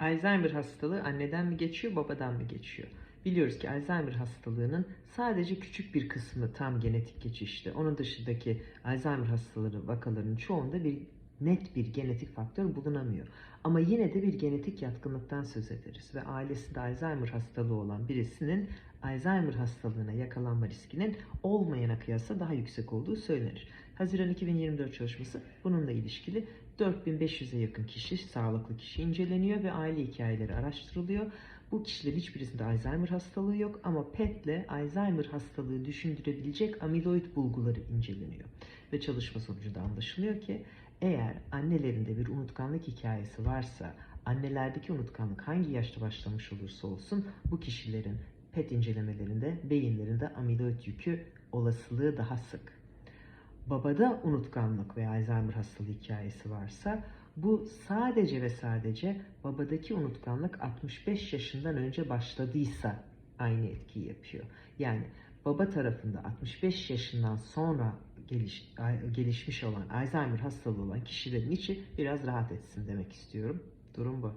Alzheimer hastalığı anneden mi geçiyor, babadan mı geçiyor? Biliyoruz ki Alzheimer hastalığının sadece küçük bir kısmı tam genetik geçişte. Onun dışındaki Alzheimer hastaları vakalarının çoğunda bir net bir genetik faktör bulunamıyor. Ama yine de bir genetik yatkınlıktan söz ederiz ve ailesinde Alzheimer hastalığı olan birisinin Alzheimer hastalığına yakalanma riskinin olmayana kıyasla daha yüksek olduğu söylenir. Haziran 2024 çalışması bununla ilişkili 4500'e yakın kişi, sağlıklı kişi inceleniyor ve aile hikayeleri araştırılıyor. Bu kişilerin hiçbirisinde Alzheimer hastalığı yok ama PET'le Alzheimer hastalığı düşündürebilecek amiloid bulguları inceleniyor. Ve çalışma sonucunda anlaşılıyor ki eğer annelerinde bir unutkanlık hikayesi varsa, annelerdeki unutkanlık hangi yaşta başlamış olursa olsun bu kişilerin PET incelemelerinde beyinlerinde amiloid yükü olasılığı daha sık. Babada unutkanlık veya Alzheimer hastalığı hikayesi varsa bu sadece ve sadece babadaki unutkanlık 65 yaşından önce başladıysa aynı etkiyi yapıyor. Yani baba tarafında 65 yaşından sonra geliş, gelişmiş olan Alzheimer hastalığı olan kişilerin içi biraz rahat etsin demek istiyorum. Durum bu.